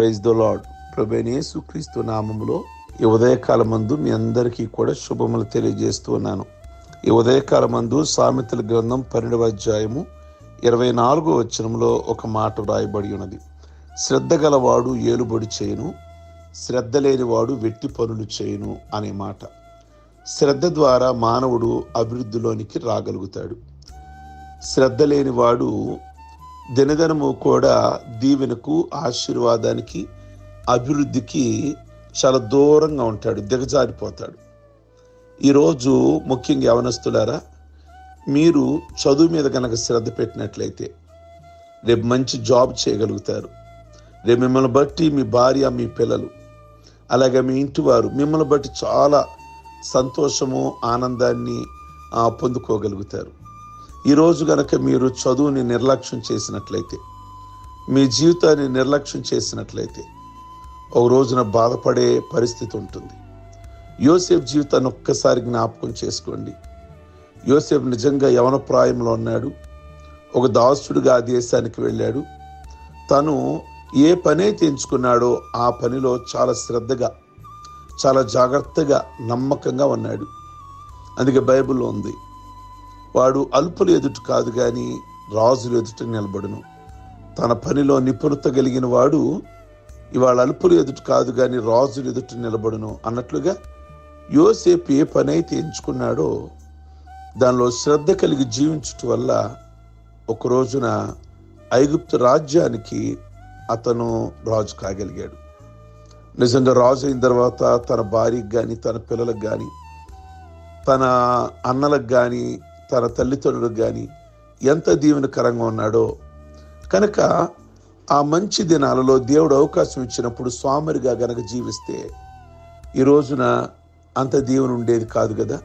Praise the lord ప్రభేనేసు క్రీస్తు నామములో ఈ ఉదయకాల మందు మీ అందరికీ కూడా శుభములు తెలియజేస్తూ ఉన్నాను. ఈ ఉదయకాల మందు సామెతల గ్రంథం పన్నెండవ అధ్యాయము ఇరవై నాలుగో వచనంలో ఒక మాట వ్రాయబడి ఉన్నది. శ్రద్ధ గలవాడు ఏలుబడి చేయను శ్రద్ధ లేనివాడు వెట్టి పనులు చేయను అనే మాట. శ్రద్ధ ద్వారా మానవుడు అభివృద్ధిలోనికి రాగలుగుతాడు. శ్రద్ధ లేనివాడు దినదినము కూడా దీవెనకు ఆశీర్వాదానికి అభివృద్ధికి చాలా దూరంగా ఉంటాడు దిగజారిపోతాడు. ఈరోజు ముఖ్యంగా యవనస్తులారా మీరు చదువు మీద కనుక శ్రద్ధ పెట్టినట్లయితే రేపు మంచి జాబ్ చేయగలుగుతారు. రేపు మిమ్మల్ని బట్టి మీ భార్య మీ పిల్లలు అలాగే మీ ఇంటివారు మిమ్మల్ని బట్టి చాలా సంతోషము ఆనందాన్ని పొందుకోగలుగుతారు. ఈరోజు గనక మీరు చదువుని నిర్లక్ష్యం చేసినట్లయితే మీ జీవితాన్ని నిర్లక్ష్యం చేసినట్లయితే ఒక రోజున బాధపడే పరిస్థితి ఉంటుంది. యోసేఫ్ జీవితాన్ని ఒక్కసారి జ్ఞాపకం చేసుకోండి. యోసేఫ్ నిజంగా యవన ప్రాయంలో ఉన్నాడు. ఒక దాసుడుగా ఆ దేశానికి వెళ్ళాడు. తను ఏ పని అయితే ఎంచుకున్నాడో ఆ పనిలో చాలా శ్రద్ధగా చాలా జాగ్రత్తగా నమ్మకంగా ఉన్నాడు. అందుకే బైబిల్లో ఉంది వాడు అల్పులు ఎదుట కాదు కానీ రాజులు ఎదుట నిలబడును. తన పనిలో నిపుణత కలిగిన వాడు ఇవాళ అల్పులు ఎదుట కాదు కానీ రాజులు ఎదుట నిలబడును అన్నట్లుగా యోసేపు ఏ పని అయితే ఎంచుకున్నాడో దానిలో శ్రద్ధ కలిగి జీవించటం వల్ల ఒక రోజున ఐగుప్తు రాజ్యానికి అతను రాజు కాగలిగాడు. నిజంగా రాజు అయిన తర్వాత తన భార్యకి కానీ తన పిల్లలకు కానీ తన అన్నలకు కానీ తన తల్లిదండ్రులకు కానీ ఎంత దీవెనకరంగా ఉన్నాడో. కనుక ఆ మంచి దినాలలో దేవుడు అవకాశం ఇచ్చినప్పుడు స్వామరిగా గనక జీవిస్తే ఈ రోజున అంత దీవెన ఉండేది కాదు కదా.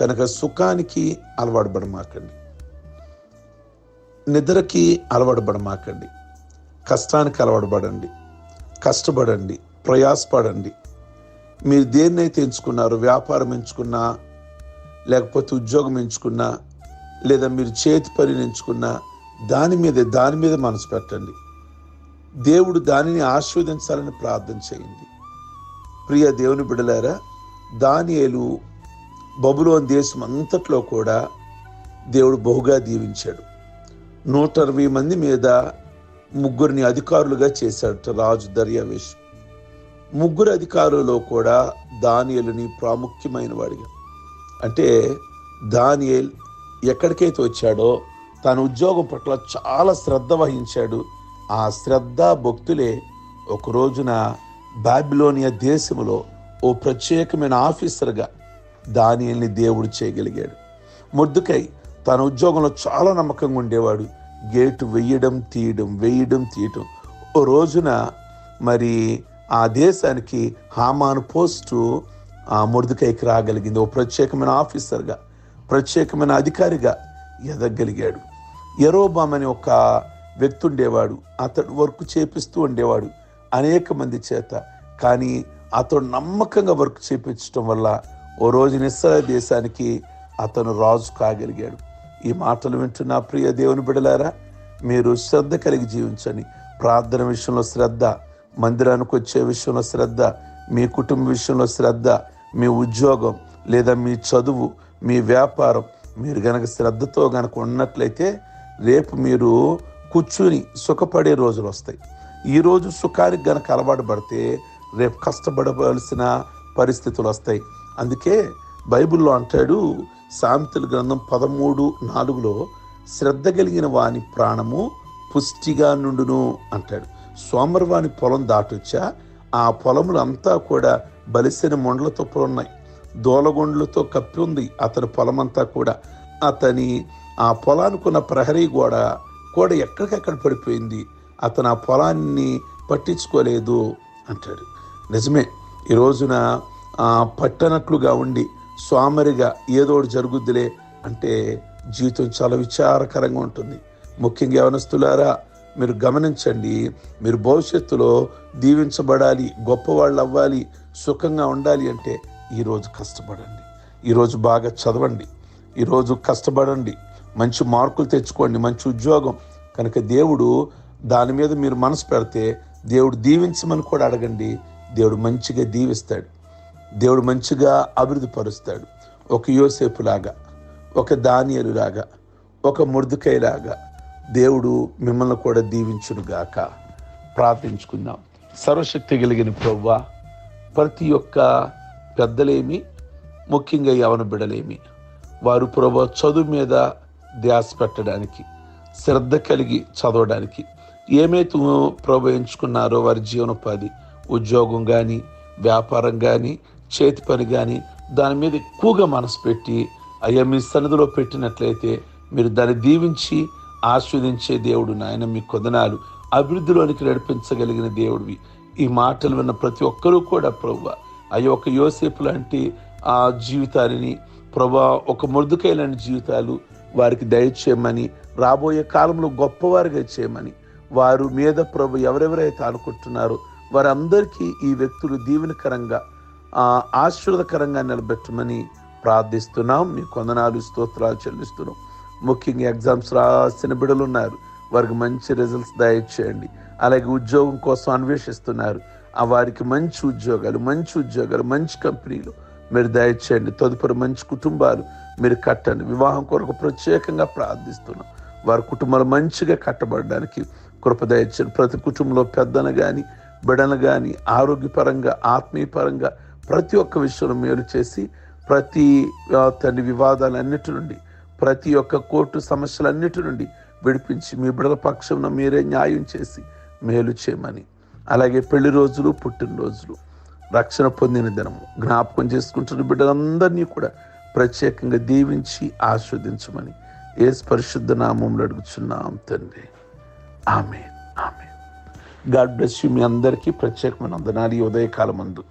కనుక సుఖానికి అలవాటు పడమాకండి నిద్రకి అలవాటుపడమాకండి. కష్టానికి అలవాటు పడండి కష్టపడండి. ప్రయాసపడండి. మీరు దేన్నైతే ఎంచుకున్నారో వ్యాపారం ఎంచుకున్నా లేకపోతే ఉద్యోగం ఎంచుకున్నా లేదా మీరు చేతి పనిని ఎంచుకున్నా దాని మీద దాని మీద మనసు పెట్టండి. దేవుడు దానిని ఆస్వాదించాలని ప్రార్థన చేయండి. ప్రియ దేవుని బిడలారా దానియేలు బబులోన్ దేశం అంతట్లో కూడా దేవుడు బహుగా దీవించాడు. నూట అరవై మంది మీద ముగ్గురిని అధికారులుగా చేశాడు రాజు దర్యావేష్. ముగ్గురు అధికారులలో కూడా దానియేలుని ప్రాముఖ్యమైన వాడిగా అంటే దానియేల్ ఎక్కడికైతే వచ్చాడో తన ఉద్యోగం పట్ల చాలా శ్రద్ధ వహించాడు. ఆ శ్రద్ధ భక్తులే ఒక రోజున బాబిలోనియా దేశంలో ఓ ప్రత్యేకమైన ఆఫీసర్గా దానియల్ని దేవుడు చేయగలిగాడు. ముద్దుకై తన ఉద్యోగంలో చాలా నమ్మకంగా ఉండేవాడు. గేటు వెయ్యడం తీయడం వేయడం తీయడం ఓ రోజున మరి ఆ దేశానికి హామాను పోస్టు ఆ మురదుకైకి రాగలిగింది. ఓ ప్రత్యేకమైన ఆఫీసర్గా ప్రత్యేకమైన అధికారిగా ఎదగలిగాడు. ఎరోబామ్ అనే ఒక వ్యక్తి ఉండేవాడు. అతడు వర్క్ చేపిస్తూ ఉండేవాడు అనేక మంది చేత. కానీ అతడు నమ్మకంగా వర్క్ చేపించడం వల్ల ఓ రోజు నిస్సర దేశానికి అతను రాజు కాగలిగాడు. ఈ మాటలు వింటున్న ప్రియ దేవుని బిడలారా మీరు శ్రద్ధ కలిగి జీవించండి. ప్రార్థన విషయంలో శ్రద్ధ మందిరానికి వచ్చే విషయంలో శ్రద్ధ మీ కుటుంబ విషయంలో శ్రద్ధ మీ ఉద్యోగం లేదా మీ చదువు మీ వ్యాపారం మీరు గనక శ్రద్ధతో గనక ఉన్నట్లయితే రేపు మీరు కూర్చుని సుఖపడే రోజులు వస్తాయి. ఈ రోజు సుఖానికి గనక అలవాటు పడితే రేపు కష్టపడవలసిన పరిస్థితులు వస్తాయి. అందుకే బైబిల్లో అంటాడు సామెతల గ్రంథం పదమూడు నాలుగులో శ్రద్ధ కలిగిన వాని ప్రాణము పుష్టిగా నుండును అంటాడు. సోమరవాని పొలం దాటొచ్చా? ఆ పొలములంతా కూడా బలిసిన మొండ్లతో ఉన్నాయి దోలగొండ్లతో కప్పి ఉంది అతని పొలమంతా కూడా. అతని ఆ పొలానికున్న ప్రహరీ గోడ గోడ ఎక్కడికెక్కడ పడిపోయింది? అతను ఆ పొలాన్ని పట్టించుకోలేదు అంటాడు. నిజమే ఈ రోజున పట్టనట్లుగా ఉండి స్వామరిగా ఏదోటి జరుగుద్దిలే అంటే జీవితం చాలా విచారకరంగా ఉంటుంది. ముఖ్యంగా యవనస్తులారా మీరు గమనించండి మీరు భవిష్యత్తులో దీవించబడాలి గొప్పవాళ్ళు అవ్వాలి సుఖంగా ఉండాలి అంటే ఈరోజు కష్టపడండి. ఈరోజు బాగా చదవండి. ఈరోజు కష్టపడండి. మంచి మార్కులు తెచ్చుకోండి మంచి ఉద్యోగం. కనుక దేవుడు దాని మీద మీరు మనసు పెడితే దేవుడు దీవించమని కూడా అడగండి. దేవుడు మంచిగా దీవిస్తాడు. దేవుడు మంచిగా అభివృద్ధి పరుస్తాడు. ఒక యోసేపులాగా ఒక దానియలులాగా ఒక ముర్దుకైలాగా దేవుడు మిమ్మల్ని కూడా దీవించునుగాక ప్రార్థించుకుందాం. సర్వశక్తి కలిగిన ప్రవ్వ ప్రతి ఒక్క పెద్దలేమి ముఖ్యంగా యవన బిడలేమి వారు ప్రభు చదువు మీద ధ్యాస పెట్టడానికి శ్రద్ధ కలిగి చదవడానికి ఏమైతే ప్రభు ఎంచుకున్నారో వారి జీవనోపాధి ఉద్యోగం కానీ వ్యాపారం కానీ చేతి పని కానీ దాని మీద ఎక్కువగా మనసు పెట్టి అయ్యా మీ సన్నిధిలో పెట్టినట్లయితే మీరు దాన్ని దీవించి ఆస్వాదించే దేవుడు నాయన మీ కొదనాలు అభివృద్ధిలోనికి నడిపించగలిగిన దేవుడివి. ఈ మాటలు విన్న ప్రతి ఒక్కరూ కూడా ప్రభు అయ్యో ఒక యోసేపు లాంటి ఆ జీవితాలని ప్రభా ఒక మృదుకై లాంటి జీవితాలు వారికి దయచేయమని రాబోయే కాలంలో గొప్పవారిగా చేయమని వారు మీద ప్రభు ఎవరెవరైతే అనుకుంటున్నారో వారందరికీ ఈ వ్యక్తులు దీవెనకరంగా ఆశీర్వదకరంగా నిలబెట్టమని ప్రార్థిస్తున్నాం. మీ కొందనాలు స్తోత్రాలు చెల్లిస్తున్నాం. ముఖ్యంగా ఎగ్జామ్స్ రాసిన బిడ్డలు ఉన్నారు. వారికి మంచి రిజల్ట్స్ దయచేయండి అలాగే ఉద్యోగం కోసం అన్వేషిస్తున్నారు. ఆ వారికి మంచి ఉద్యోగాలు మంచి ఉద్యోగాలు మంచి కంపెనీలు మీరు దయచేయండి తదుపరి మంచి కుటుంబాలు మీరు కట్టండి. వివాహం కొరకు ప్రత్యేకంగా ప్రార్థిస్తున్నాం. వారి కుటుంబాలు మంచిగా కట్టబడడానికి కృప దయచేయండి ప్రతి కుటుంబంలో పెద్దను కానీ బిడను కానీ ఆరోగ్యపరంగా ఆత్మీయపరంగా ప్రతి ఒక్క విషయంలో మేలు చేసి ప్రతి తండ్రి వివాదాలన్నిటి నుండి ప్రతి ఒక్క కోర్టు సమస్యలన్నిటి నుండి విడిపించి మీ బిడల పక్షంలో మీరే న్యాయం చేసి మేలు చేయమని. అలాగే పెళ్ళి రోజులు పుట్టినరోజులు రక్షణ పొందిన దినము జ్ఞాపకం చేసుకుంటున్న బిడ్డలందరినీ కూడా ప్రత్యేకంగా దీవించి ఆస్వాదించమని ఏ పరిశుద్ధ నామంలో అడుగుచున్నాం తండ్రి. ఆమె ఆమె గాడ్ బ్లెస్ యూ మీ అందరికీ ప్రత్యేకమైన వందనాలు ఈ ఉదయకాలం అందు